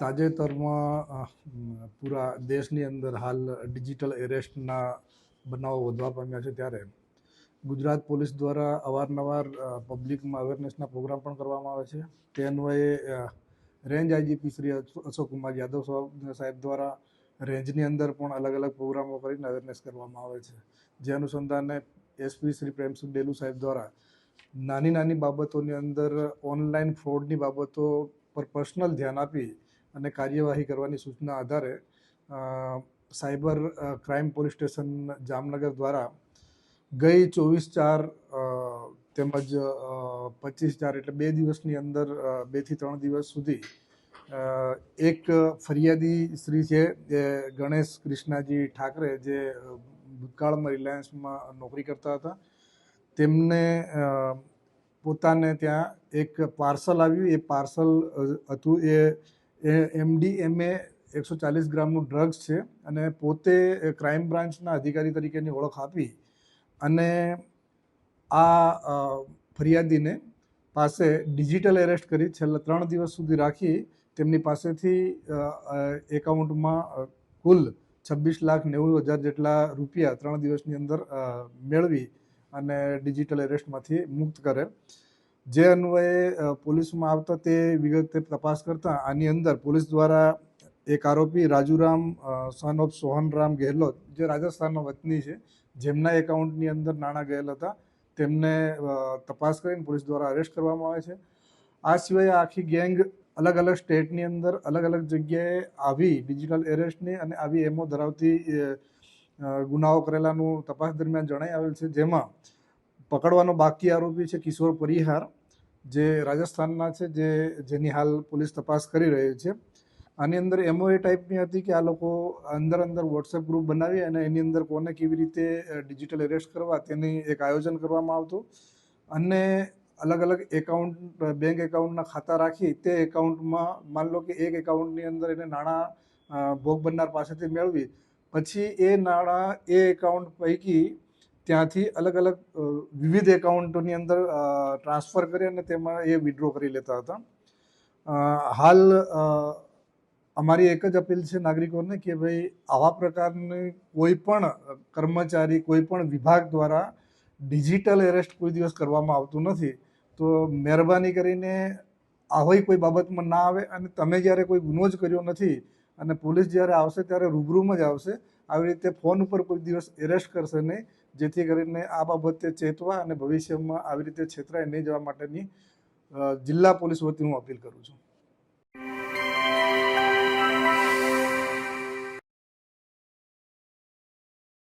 તાજેતરમાં પૂરા દેશની અંદર હાલ ડિજિટલ એરેસ્ટના બનાવો વધવા પામ્યા છે ત્યારે. ગુજરાત પોલીસ દ્વારા અવારનવાર પબ્લિકમાં અવેરનેસના પ્રોગ્રામ પણ કરવામાં આવે છે. તે અન્વયે રેન્જ આઈજીપી શ્રી અશોકકુમાર અશોક કુમાર યાદવ સાહેબ દ્વારા રેન્જની અંદર પણ અલગ અલગ પ્રોગ્રામો કરીને અવેરનેસ કરવામાં આવે છે. જે અનુસંધાને એસપી શ્રી પ્રેમસુખ ડેલુ સાહેબ દ્વારા નાની નાની બાબતોની અંદર ઓનલાઈન ફ્રોડની બાબતો પર પર્સનલ ધ્યાન આપી અને કાર્યવાહી કરવાની સૂચના આધારે cyber crime police station Jamnagar દ્વારા ગઈ ચોવીસ ચાર તેમજ પચીસ ચાર એટલે બે દિવસની અંદર બેથી ત્રણ દિવસ સુધી એક ફરિયાદી શ્રી છે જે ગણેશ કૃષ્ણાજી ઠાકરે જે ભૂતકાળમાં રિલાયન્સમાં નોકરી કરતા હતા, તેમને પોતાને ત્યાં એક પાર્સલ આવ્યું. એ પાર્સલ હતું એ એમડીએમએ એકસો ચાલીસ ગ્રામનું ડ્રગ્સ છે અને પોતે ક્રાઇમ બ્રાન્ચના અધિકારી તરીકેની ઓળખ આપી અને આ ફરિયાદીને પાસે ડિજિટલ એરેસ્ટ કરી છેલ્લા ત્રણ દિવસ સુધી રાખી તેમની પાસેથી એકાઉન્ટમાં કુલ છવ્વીસ લાખ નેવું હજાર જેટલા રૂપિયા ત્રણ દિવસની અંદર મેળવી અને ડિજિટલ એરેસ્ટમાંથી મુક્ત કરે. જે અન્વયે પોલીસમાં આવતા તે વિગતે તપાસ કરતા આની અંદર પોલીસ દ્વારા એક આરોપી રાજુરામ સન ઓફ સોહનરામ ગેહલોત, જે રાજસ્થાનનો વતની છે, જેમના એકાઉન્ટની અંદર નાણાં ગયેલ હતા, તેમને તપાસ કરીને પોલીસ દ્વારા અરેસ્ટ કરવામાં આવે છે. આ સિવાય આખી ગેંગ અલગ અલગ સ્ટેટની અંદર અલગ અલગ જગ્યાએ આવી ડિજિટલ એરેસ્ટની અને આવી એમો ધરાવતી ગુનાઓ કરેલાનું તપાસ દરમિયાન જણાઈ આવેલ છે. જેમાં પકડવાનો બાકી આરોપી છે કિશોર પરિહાર જે રાજસ્થાનના છે, જે, જેની હાલ પોલીસ તપાસ કરી રહી છે. આની અંદર એમઓ એ ટાઈપની હતી કે આ લોકો અંદર અંદર વોટ્સએપ ગ્રુપ બનાવી અને એની અંદર કોને કેવી રીતે ડિજિટલ એરેસ્ટ કરવા તેની એક આયોજન કરવામાં આવતું. અને અલગ અલગ એકાઉન્ટ બેંક એકાઉન્ટના ખાતા રાખી તે એકાઉન્ટમાં માન લો કે એક એકાઉન્ટની અંદર એને નાણાં ભોગ બનનાર પાસેથી મેળવી. પછી એ નાણાં, એ એકાઉન્ટ પૈકી ત્યાંથી અલગ અલગ વિવિધ એકાઉન્ટોની અંદર ટ્રાન્સફર કરી અને તેમાં એ વિડ્રો કરી લેતા હતા. હાલ અમારી એક જ અપીલ છે નાગરિકોને કે ભાઈ આવા પ્રકારની કોઈ પણ કર્મચારી, કોઈ પણ વિભાગ દ્વારા ડિજિટલ એરેસ્ટ કોઈ દિવસ કરવામાં આવતું નથી. તો મહેરબાની કરીને આવી કોઈ બાબતમાં ના આવે અને તમે જ્યારે કોઈ ગુનો જ કર્યો નથી અને પોલીસ જ્યારે આવશે ત્યારે રૂબરૂમાં જ આવશે, આવી રીતે ફોન ઉપર કોઈ દિવસ એરેસ્ટ કરશે નહીં. જેથી કરીને આ બાબતે ચેતવા અને ભવિષ્યમાં આવી રીતે છેતરાઈ નહીં જવા માટેની જિલ્લા પોલીસ વતી હું અપીલ કરું છું.